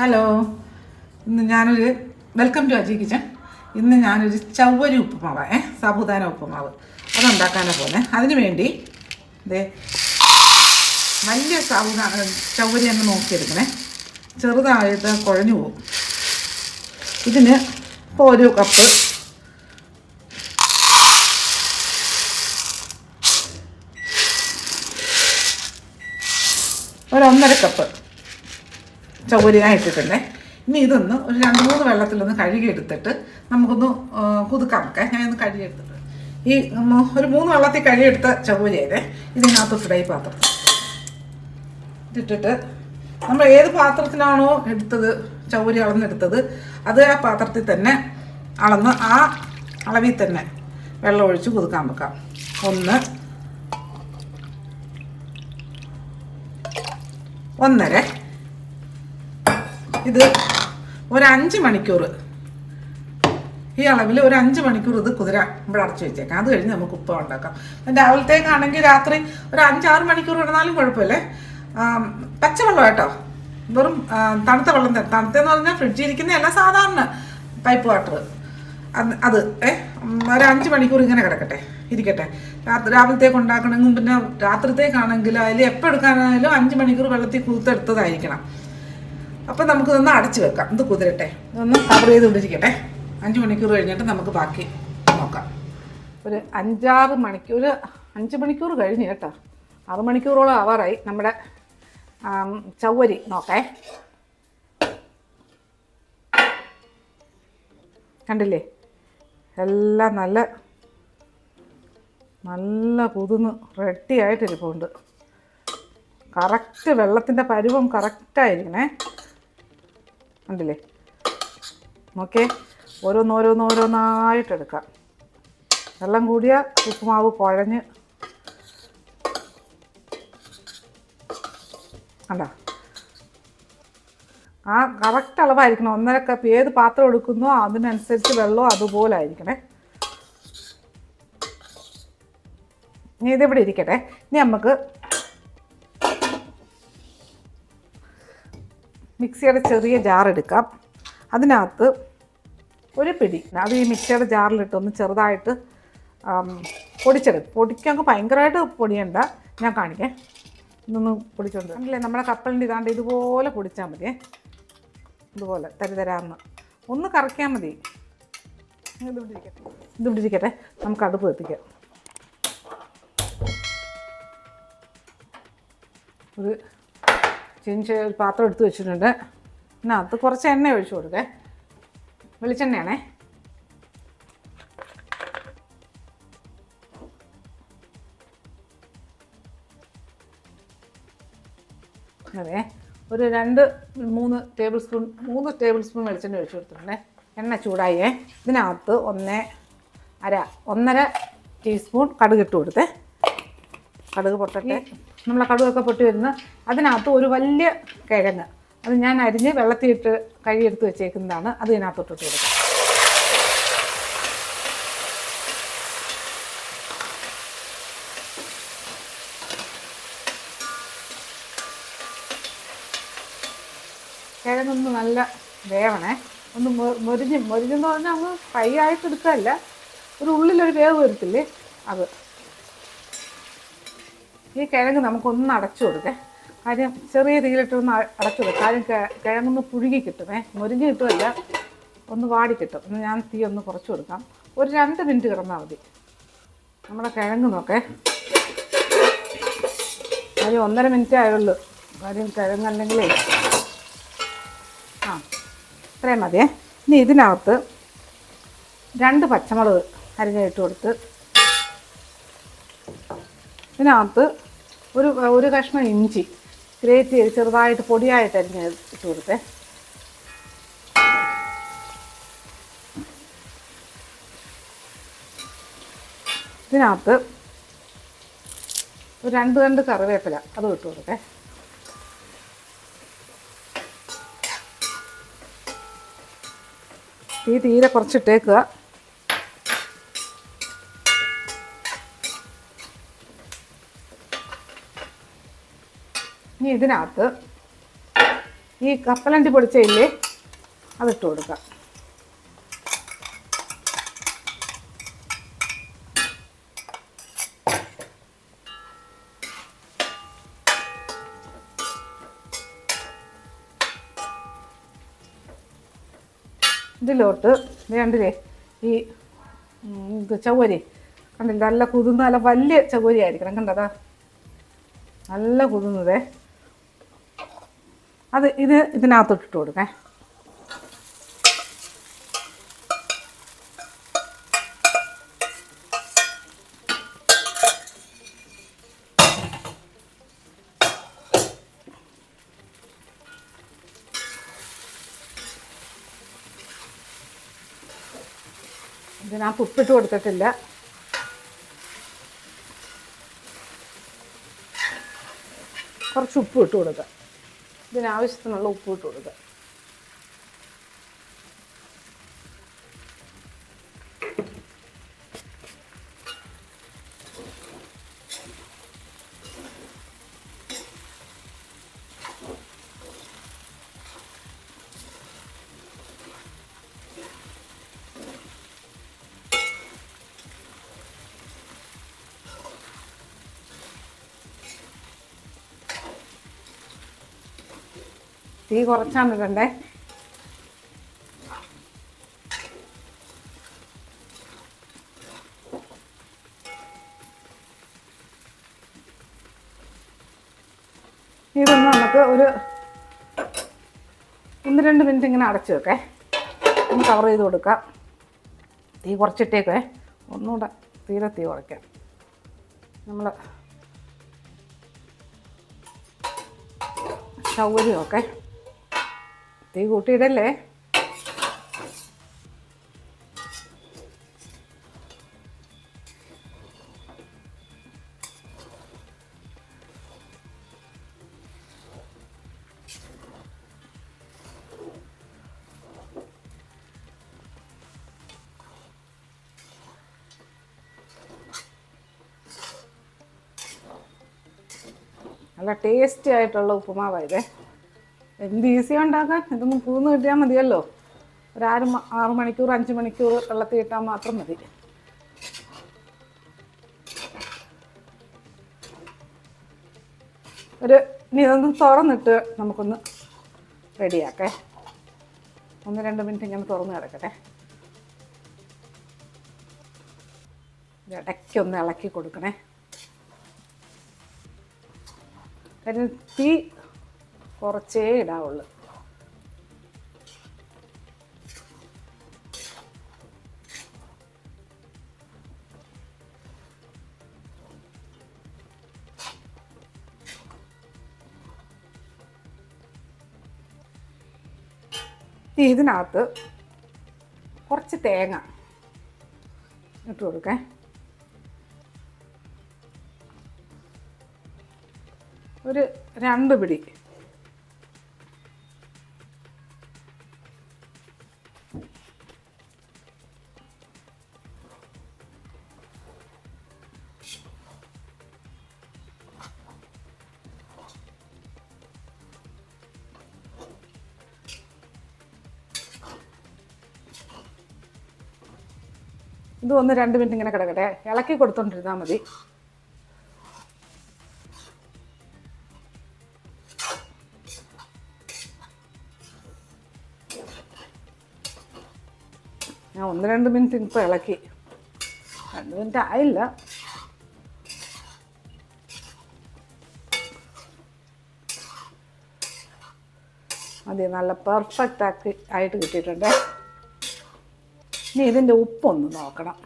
Hello ഇന്ന് ഞാനൊരു welcome to Aji kitchen ഇന്ന് ഞാനൊരു ചവ്വരി ഉപ്പുമാവ് ഏ സാബുദാന ഉപ്പുമാവ്. അതുണ്ടാക്കാനാണ് പോകുന്നത് അതിന് വേണ്ടി ദേ വലിയ സാബുദാന ചവ്വരി എന്ന് നോക്കിയെടുക്കണേ. ചെറുതായിട്ട് കുഴഞ്ഞു പോകും. ഇതിന് ഇപ്പോൾ ഒരു കപ്പ് ഒരു ഒന്നര കപ്പ് ചൗകര്യമായി ഇട്ടിട്ടുണ്ടേ ഇനി ഇതൊന്ന് ഒരു രണ്ട് മൂന്ന് വെള്ളത്തിലൊന്ന് കഴുകിയെടുത്തിട്ട് നമുക്കൊന്ന് കുതുക്കാം. ഒക്കെ ഞാൻ ഒന്ന് കഴുകിയെടുത്തിട്ട്. ഈ ഒരു മൂന്ന് വെള്ളത്തിൽ കഴുകിയെടുത്ത ചൗകര്യമായതേ ഇതിനകത്ത് ഫ്രൈ പാത്രം. ഇട്ടിട്ട് നമ്മൾ ഏത് പാത്രത്തിലാണോ എടുത്തത് ചൗരി അളന്നെടുത്തത് അത് ആ പാത്രത്തിൽ തന്നെ അളന്ന് ആ അളവിൽ തന്നെ വെള്ളം ഒഴിച്ച് കുതുക്കാൻ വെക്കാം. ഒന്ന് ഒന്നര ഇത് ഒരു അഞ്ച് മണിക്കൂർ. ഈ അളവിൽ ഒരു അഞ്ച് മണിക്കൂർ ഇത് കുതിര ഇവിടെ അടച്ചു വെച്ചേക്കാം. അത് കഴിഞ്ഞ് നമുക്ക് ഉപ്പ ഉണ്ടാക്കാം. രാവിലത്തേക്കാണെങ്കിൽ രാത്രി ഒരു അഞ്ചാറ് മണിക്കൂർ ഇടന്നാലും കുഴപ്പമില്ലേ? പച്ചവെള്ളം കേട്ടോ വെറും തണുത്ത വെള്ളം തന്നെ. തണുത്തെന്ന് പറഞ്ഞാൽ ഫ്രിഡ്ജിൽ ഇരിക്കുന്നതല്ല സാധാരണ പൈപ്പ് വാട്ടർ. അത് അത് ഏ ഒരു അഞ്ച് മണിക്കൂർ ഇങ്ങനെ കിടക്കട്ടെ ഇരിക്കട്ടെ. രാത്രി രാവിലത്തേക്ക് ഉണ്ടാക്കണമെങ്കിൽ പിന്നെ രാത്രിത്തേക്കാണെങ്കിൽ അതിൽ എപ്പോൾ എടുക്കാനായാലും അഞ്ച് മണിക്കൂർ വെള്ളത്തിൽ കുതിർത്തെടുത്തതായിരിക്കണം. അപ്പം നമുക്ക് ഇതൊന്ന് അടച്ചു വെക്കാം. ഇത് കുതിരട്ടെ. ഇതൊന്ന് കവർ ചെയ്തുകൊണ്ടിരിക്കട്ടെ. അഞ്ച് മണിക്കൂർ കഴിഞ്ഞിട്ട് നമുക്ക് ബാക്കി നോക്കാം. ഒരു അഞ്ചാറ് മണിക്കൂർ അഞ്ച് മണിക്കൂർ കഴിഞ്ഞ് കേട്ടോ. ആറ് മണിക്കൂറോളം ആവാറായി നമ്മുടെ ചവ്വരി നോക്കേ. കണ്ടില്ലേ? എല്ലാം നല്ല നല്ല കുതിന്ന് റെഡി ആയിട്ടിരിപ്പുണ്ട്. കറക്റ്റ് വെള്ളത്തിന്റെ പരുവം കറക്റ്റായിരിക്കണേ കണ്ടില്ലേ നോക്കേ ഓരോന്നോരോന്നോരോന്നായിട്ട് എടുക്കാം. വെള്ളം കൂടിയ ഉപ്പുമാവ് കുഴഞ്ഞ് അല്ല ആ കറക്റ്റ് അളവായിരിക്കണം. ഒന്നര കപ്പ് ഏത് പാത്രം എടുക്കുന്നോ അതിനനുസരിച്ച് വെള്ളം അതുപോലെ ആയിരിക്കണേ. ഇനി ഇതിവിടെ ഇരിക്കട്ടെ. ഇനി നമുക്ക് മിക്സിയുടെ ചെറിയ ജാർ എടുക്കാം. അതിനകത്ത് ഒരു പിടി അത് ഈ മിക്സിയുടെ ജാറിലിട്ടൊന്ന് ചെറുതായിട്ട് ആം, പൊടിച്ചെടുക്കും പൊടിക്കാൻ ഭയങ്കരമായിട്ട് പൊടിയണ്ട. ഞാൻ കാണിക്കേ. ഇതൊന്ന് പൊടിച്ചോണ്ട് അല്ലേ നമ്മുടെ കപ്പലിന്റെ ഇതാണ്ട് ഇതുപോലെ പൊടിച്ചാൽ മതിയേ. ഇതുപോലെ തരിതരാന്ന്. ഒന്ന് കറക്കിയാൽ മതി. ഇതിവിടെ ഇതുപിടിച്ചിരിക്കട്ടെ നമുക്ക് അടുപ്പ് എത്തിക്കാം ഒരു ചിഞ്ച് ഒരു പാത്രം എടുത്ത് വെച്ചിട്ടുണ്ട്. ഇതിനകത്ത് കുറച്ച് എണ്ണ ഒഴിച്ചു കൊടുക്കേ. വെളിച്ചെണ്ണയാണേ. അതെ ഒരു രണ്ട് മൂന്ന് ടേബിൾ സ്പൂൺ മൂന്ന് ടേബിൾ സ്പൂൺ വെളിച്ചെണ്ണ ഒഴിച്ചു കൊടുത്തിട്ടുണ്ടേ. എണ്ണ ചൂടായേ. ഇതിനകത്ത് ഒന്ന് അര ഒന്നര ടീസ്പൂൺ കടുക് ഇട്ട് കൊടുത്തേ. കടുക് പൊട്ടട്ടെ. നമ്മളെ കടുവൊക്കെ പൊട്ടി വരുന്ന അതിനകത്ത് ഒരു വലിയ കിഴങ്ങ്. അത് ഞാൻ അരിഞ്ഞ് വെള്ളത്തിയിട്ട് കഴുകിയെടുത്ത് വെച്ചേക്കുന്നതാണ്. അത് ഇതിനകത്തോട്ടിട്ട് കൊടുക്കുക കൊടുക്കാം. കിഴങ്ങൊന്ന് നല്ല വേവണേ. ഒന്ന് മൊരിഞ്ഞ് മൊരിഞ്ഞെന്ന് പറഞ്ഞാൽ അങ്ങ് ഫ്രൈ ആയിട്ട് എടുക്കാറില്ല ഒരു ഉള്ളിലൊരു വേവ് വരത്തില്ലേ? അത്. ഈ കിഴങ്ങ് നമുക്കൊന്ന് അടച്ചു കൊടുക്കേ. കാര്യം ചെറിയ തീയിലിട്ടൊന്ന് അ- അടച്ചു കൊടുക്കുക കാര്യം കിഴങ്ങൊന്ന് പുഴുകി കിട്ടുമേ. മുരിഞ്ഞ് കിട്ടുമല്ല. ഒന്ന് വാടി കിട്ടും. ഒന്ന് ഞാൻ തീ ഒന്ന് കുറച്ച് കൊടുക്കാം. ഒരു രണ്ട് മിനിറ്റ് കിടന്നാൽ മതി. നമ്മുടെ കിഴങ്ങ് നോക്കേ. കാര്യം ഒന്നര മിനിറ്റ് ആയുള്ളൂ. കാര്യം കിഴങ്ങല്ലെങ്കിലേ ആ ഇത്രയും മതിയേ. ഇനി ഇതിനകത്ത് രണ്ട് പച്ചമുളക് അരിഞ്ഞിട്ട് കൊടുത്ത്. ഇതിനകത്ത് ഒരു ഒരു കഷ്ണം ഇഞ്ചി ഗ്രേറ്റ് ചെയ്ത് ചെറുതായിട്ട് പൊടിയായിട്ട് അരിഞ്ഞ് ഇട്ട് കൊടുത്തേ. ഇതിനകത്ത് ഒരു രണ്ട് രണ്ട് കറിവേപ്പില അതും ഇട്ട് കൊടുക്കേ തീ തീരെ കുറച്ചിട്ടേക്കുക. ഇനി ഇതിനകത്ത് ഈ കപ്പലണ്ടി പൊടിച്ചയില്ലേ അതിട്ട് കൊടുക്കാം. ഇതിലോട്ട് വേണ്ടില്ലേ ഈ ചവരി കണ്ടില്ല? നല്ല കുതിർന്ന നല്ല വലിയ ചവരി ആയിരിക്കണം കണ്ടതാ? നല്ല കുതിർന്നതേ. അത് ഇത് ഇതിനകത്തോട്ടിട്ട് കൊടുക്കേ. ഇതിനകത്ത് ഉപ്പിട്ട് കൊടുത്തിട്ടില്ല. കുറച്ച് ഉപ്പ് ഇട്ട് കൊടുക്കുക ഇതിനാവശ്യത്തിനുള്ള ഉപ്പ് ഇട്ട് കൊടുക്കുക. തീ കുറച്ചാണ് ഇടണ്ടേ. ഇതൊന്ന് നമുക്ക് ഒരു ഒന്ന് രണ്ട് മിനിറ്റ് ഇങ്ങനെ അടച്ചു വെക്കേ. ഒന്ന് കവർ ചെയ്ത് കൊടുക്കാം. തീ കുറച്ചിട്ടേക്കേ. ഒന്നുകൂടെ തീരെ തീ കുറയ്ക്കാം. നമ്മൾ സൗകര്യമൊക്കെ തീ കൂട്ടിയിടല്ലേ? നല്ല ടേസ്റ്റി ആയിട്ടുള്ള ഉപ്പുമാവാ ഇതേ. എന്ത് ഈസി ഉണ്ടാക്കാൻ? ഇതൊന്ന് പൂന്ന് കിട്ടിയാൽ മതിയല്ലോ. ഒരു ആറ് ആറ് മണിക്കൂർ അഞ്ച് മണിക്കൂർ വെള്ളത്തിൽ ഇട്ടാൽ മാത്രം മതി. ഒരു ഇനി ഇതൊന്ന് തുറന്നിട്ട് നമുക്കൊന്ന് റെഡിയാക്കേ. ഒന്ന് രണ്ട് മിനിറ്റ് ഇങ്ങനെ തുറന്ന് കിടക്കട്ടെ. ഇടയ്ക്കൊന്ന് ഇളക്കി കൊടുക്കണേ. കാര്യം തീ കുറച്ചേ ഇടാവുള്ളൂ. ഇതിനകത്ത് കുറച്ച് തേങ്ങ ഇട്ട് കൊടുക്കേ. ഒരു രണ്ട് പിടി ഇത് ഒന്ന് രണ്ട് മിനിറ്റ് ഇങ്ങനെ കിടക്കട്ടെ. ഇളക്കി കൊടുത്തോണ്ടിരുന്നാൽ മതി. ഞാൻ ഒന്ന് രണ്ട് മിനിറ്റ് ഇപ്പോൾ ഇളക്കി. രണ്ട് മിനിറ്റ് ആയില്ല. മതി നല്ല പെർഫെക്റ്റ് ആക്കി ആയിട്ട് കിട്ടിയിട്ടുണ്ട്. ഇനി ഇതിന്റെ ഉപ്പൊന്ന് നോക്കണം.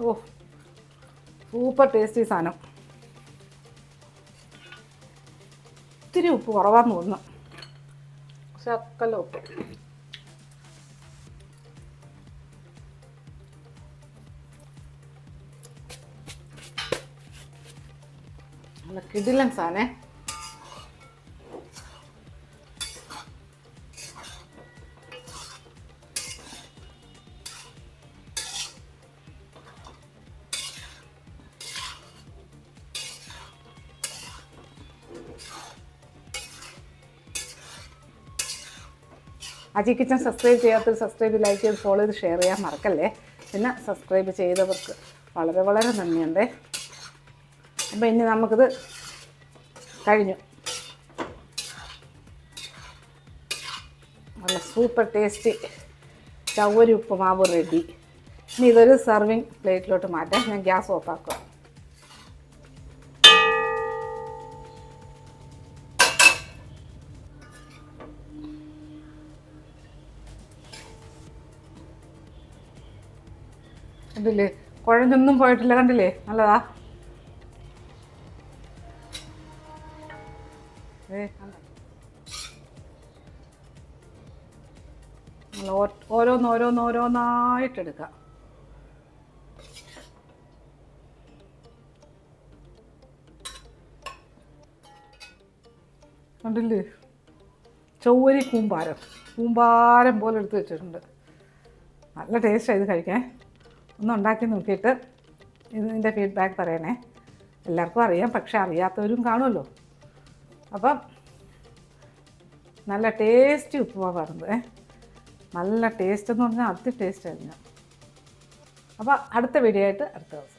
ഓ സൂപ്പർ ടേസ്റ്റി സാധനം. ഒത്തിരി ഉപ്പ് കുറവാന്ന് തോന്നുന്നു. പക്ഷെ അക്കല്ല ഉപ്പ്. നല്ല കിടിലൻ സാധനേ. അജി കിച്ചൻ സബ്സ്ക്രൈബ് ചെയ്യാത്തത് സബ്സ്ക്രൈബ് ലൈക്ക് ചെയ്ത് ഫോളോ ചെയ്ത് ഷെയർ ചെയ്യാൻ മറക്കല്ലേ. പിന്നെ സബ്സ്ക്രൈബ് ചെയ്തവർക്ക് വളരെ വളരെ നന്ദിയുണ്ട്. അപ്പോൾ ഇനി നമുക്കിത് കഴിഞ്ഞു. നല്ല സൂപ്പർ ടേസ്റ്റി ചവ്വരി ഉപ്പുമാവ് റെഡി ഇനി ഇതൊരു സർവിങ് പ്ലേറ്റിലോട്ട് മാറ്റാം. ഞാൻ ഗ്യാസ് ഓഫാക്കുക കണ്ടില്ലേ? കുഴഞ്ഞൊന്നും പോയിട്ടില്ല കണ്ടില്ലേ? നല്ലതാ? എടുക്കാം കണ്ടില്ലേ? ചൊവ്വരി കൂമ്പാരം. കൂമ്പാരം പോലെ എടുത്ത് വെച്ചിട്ടുണ്ട്. നല്ല ടേസ്റ്റാണ് ഇത് കഴിക്കാൻ. ഒന്ന് ഉണ്ടാക്കി നോക്കിയിട്ട് ഇതിന്റെ ഫീഡ്ബാക്ക് പറയണേ. എല്ലാവർക്കും അറിയാം പക്ഷെ അറിയാത്തവരും കാണുമല്ലോ. അപ്പം നല്ല ടേസ്റ്റി ഉപ്പുമാവാറുണ്ട് ഏ? നല്ല ടേസ്റ്റ് എന്ന് പറഞ്ഞാൽ അതി ടേസ്റ്റ് ആയിരുന്നു. അപ്പോൾ അടുത്ത വീഡിയോ ആയിട്ട് അടുത്ത ദിവസം.